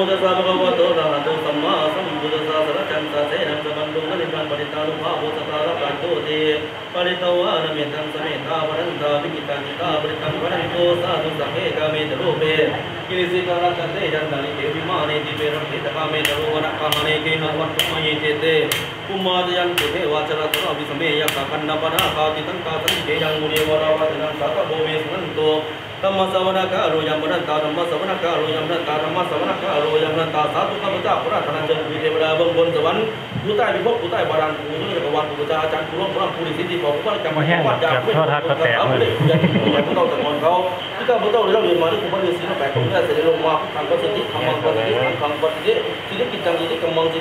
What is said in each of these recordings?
मुदसा भगवतो दातो सम्मा सम्बुदसा सरचन्ता सेनं समन्दो मलिपन् पठितानु भावो तथा रपन्तो ते पठितौ अनमितं समेता वरन्ता विकितानिता वृतं वरन्तो साधु समेकमेत रूपे किरिसिकरकते जन्दनि ते विमाने दिवेरं हितकामे तरोवरकामने ते नवत्तमये चेते कुमादयन्ति हे वाचरतुरभिसमेयकखण्डपना काकितं कासनि ยังมุนีวราวัจนังสัพโพเมสุนันโตธรรมสวนาคาโรยัมรันตาธรรมสวนาคาโรยัมรันตาธรรมสวนาคาโรยัมรันตาสาธุคับพเจ้าพระธนาเจริญวิเทวดาบงบนสวรรค์ผู้ใต้พิภพผู้ใต้บารานผู้เลือกรวาลผู้ตาอาจารย์ผู้ร่วมพระวมผู้ดิสิทธิของผู้ว่าจำไม่แห้งจับโทษทักก็แต่เลยยันผู้เต้าตะกอนเขาที่เต้าผู้เต้าเรื่องเรียนมาที่ผู้บริสุทธิ์แปลกผมได้เสด็จลงมาทางก็สติธรรมก็สติทางก็สติ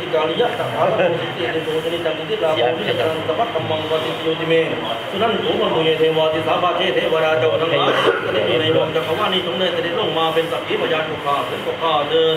สิทธิกำมังสิทธิกาลิยะตักขาลสิทธิเดชโตสิทธิจังสิทธิลาภสิทธิจังสัพพะกำมังประสิทธิโยติเมสุนันตุมันตุเยเทวาติสาบาเทเทวราเจ้าทั้งหลายก็ได้มีในดวงจักรวาลนี้จงได้เสด็จลงมาเป็นสักขีพยานทุกข้าถึงก็ข้าเดิน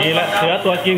นี่แหละเสือตัวจริง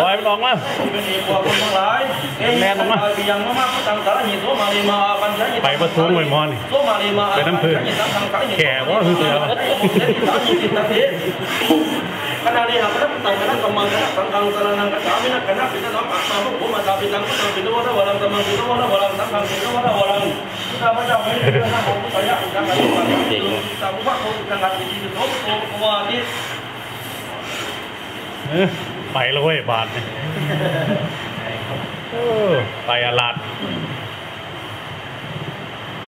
ปล่อยมันออกมาไปประท้วงไว้หมอนี่ไปน้ำผึ้งแก่ว่าคือเสือขณะนี้หากคณะตั้งคณะกรรมการสังฆังสรนังกัจฉามินะคณะปิตสัมมาสัมพุทธมาตาปิตังพุทธังปิโนวะวะลังสัมมังปิโนวะวะลังสังฆังปิโนวะวะลังข้าพเจ้าไม่ได้เป็นพระองค์พระยะอุตังกัจจามิตามพระองค์ตังกัจจิตโตโตภวานิเออ ไปแล้วเว้ยบาทเนี่ยเออไปอาลาดเ